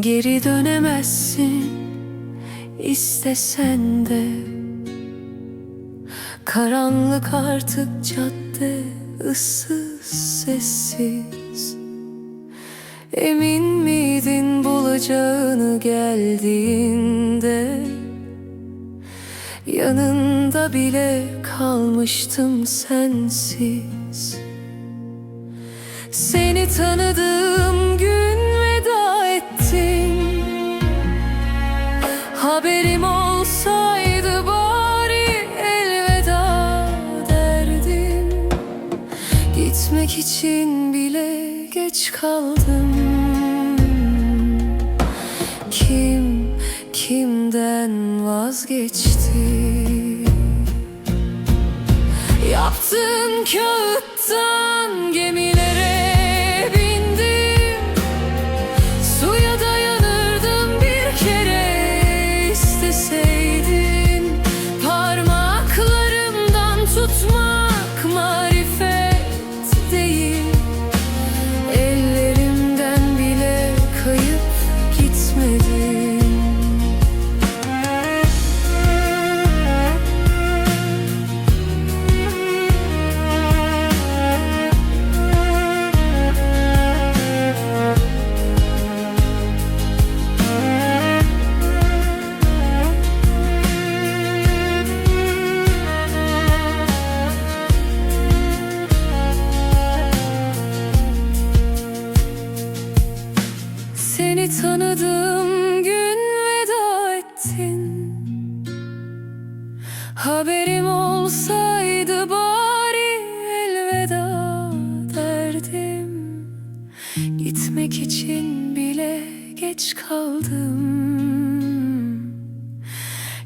Geri dönemezsin istesen de. Karanlık artık cadde ıssız sessiz. Emin miydin bulacağını geldiğinde? Yanında bile kalmıştım sensiz. Seni tanıdığım Haberim olsaydı bari elveda derdim. Gitmek için bile geç kaldım. Kim kimden vazgeçti? Yaptığın kağıttan gemilere Seni tanıdığım gün veda ettin. Haberim olsaydı bari elveda derdim. Gitmek için bile geç kaldım.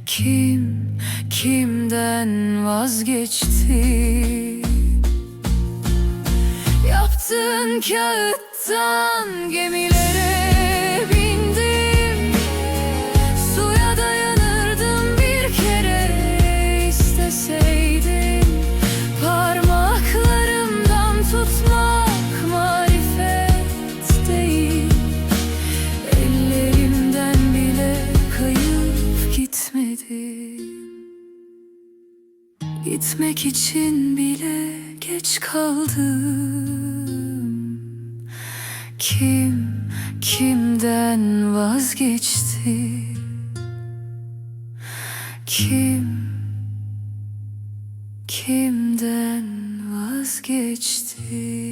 Kim kimden vazgeçti? Yaptığın kağıttan gemilere Gitmek için bile geç kaldım. Kim kimden vazgeçti? Kim kimden vazgeçti